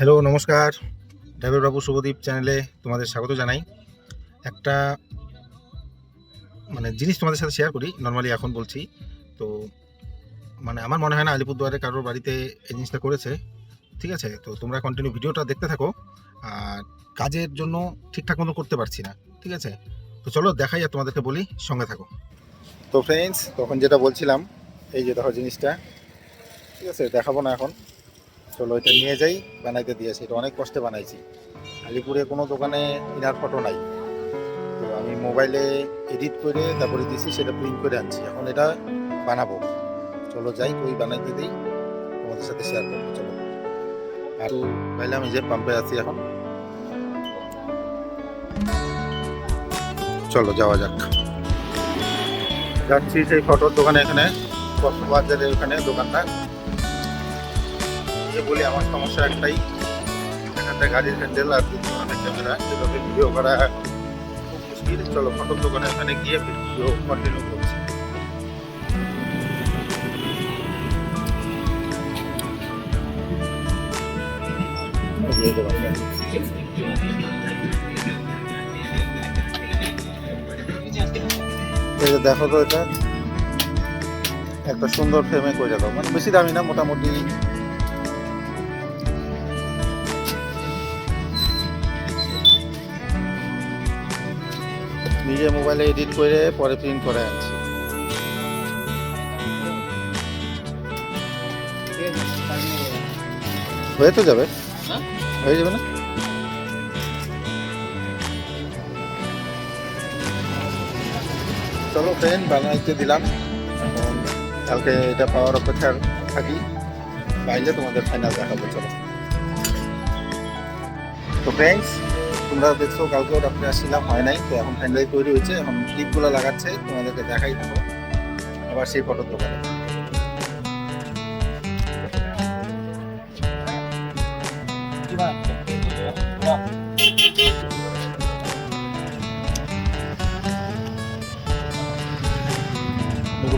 Hello, নমস্কার। Driver বাবু শুভদীপ চ্যানেলে তোমাদের স্বাগত জানাই। একটা মানে জিনিস তোমাদের সাথে শেয়ার করি নর্মালি এখন বলছি। তো মানে আমার মনে হয় না আলিপুরদুয়ারে কারোর বাড়িতে এই জিনিসটা করেছে। ঠিক আছে? তো তোমরা কন্টিনিউ ভিডিওটা দেখতে থাকো। আর কাজের জন্য ঠিকঠাক মতো করতে পারছি না। ঠিক আছে? তো চলো দেখাই আর তোমাদেরকে বলি, সঙ্গে থাকো। তো ফ্রেন্ডস তখন যেটা বলছিলাম, এই যে দেখো জিনিসটা। ঠিক আছে? দেখাবো না এখন। চলো এটা নিয়ে যাই বানাইতে দিয়েছি এটা অনেক কষ্টে বানাইছি। আলিপুরে কোনো দোকানে ইনার ফটো নাই। তো আমি মোবাইলে এডিট করে তারপরে দিয়েছি সেটা প্রিন্ট করে আনছি। এখন এটা বানাবো। চলো যাই ওই বানাইতে দিই তোমাদের সাথে শেয়ার করব চলো। আর পাইলে আমি যে পাম্পে আছি এখন। চলো যাওয়া যাক। যাচ্ছি সেই ফটোর দোকানে এখানে কক্সবাজারের ওখানে দোকানটা। যে বলি, আমার সমস্যা একটাই। এখানটা গাড়ির হ্যান্ডেল আর ধরনের ক্যামেরা যেভাবে ভিডিও করা খুব মুশকিল। চলো ফটোর দোকানে ওখানে গিয়ে ভিডিও কন্টিনিউ করছি। দেখো তো এটা, একটা সুন্দর ফ্রেমে করে দাও। মানে বেশি দামি না, মোটামুটি নিজে মোবাইলে এডিট করে পরে প্রিন্ট করে আনছি। হয়ে তো যাবে। হ্যাঁ? যাবে না? চলো ফ্রেন্ড বানাইতে দিলাম। কালকে এটা পাওয়ার অপেক্ষার থাকি। পাইলে তোমাদের ফাইনাল দেখাবো, চলো। তো ফ্রেন্ডস তোমরা দেখছ, কালকেও রাত্রে আসছিলাম, হয় নাই, তো এখন ফাইনালি তৈরি হয়েছে, এখন ক্লিপগুলো লাগাচ্ছে, তোমাদেরকে দেখাই দেবো। আবার সেই ফটোর দোকানে।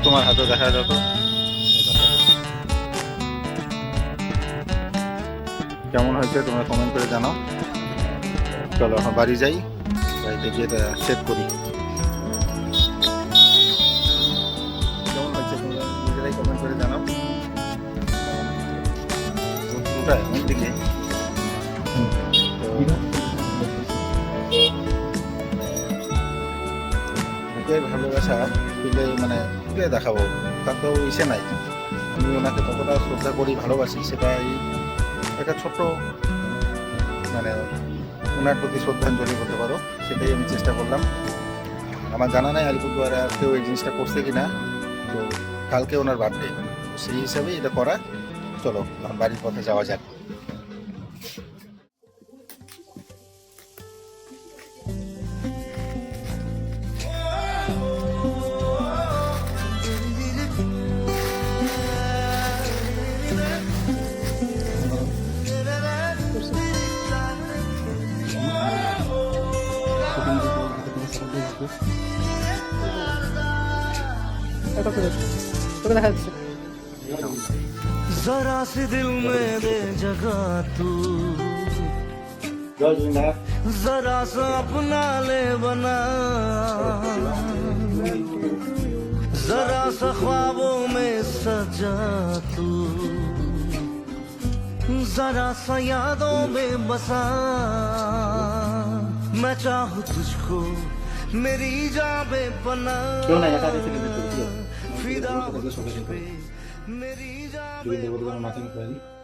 তোমার হাতে দেখা যেত কেমন হয়েছে, তোমরা কমেন্ট করে জানাও। চলো এখন বাড়ি যাই, বাড়িতে গিয়ে এটা সেট করি। কেমন হয়েছে তোমরা ওকে ভালোবাসা দিলে মানে ওকে দেখাবো। তার তো ইসে নাই। আমি ওনাকে কতটা শ্রদ্ধা করি, ভালোবাসি, সেটাই একটা ছোট্ট মানে ওনার প্রতি শ্রদ্ধাঞ্জলি হতে পারো, সেটাই আমি চেষ্টা করলাম। আমার জানা নাই আলিপুরদুয়ারে কেউ এই জিনিসটা করছে কি না তো কালকে ওনার বার্থডে সেই হিসাবে এটা করা। চলো বাড়ির পথে যাওয়া যাক। তোকে দেখা যাচ্ছে जरा सी दिल में दे जगह तू जरा सा अपना ले बना जरा सा ख्वाबों में सजा तू जरा सा यादों में बसा मैं चाहूँ तुझको মেরি যাবে পনা ফিদা মেরি যাবে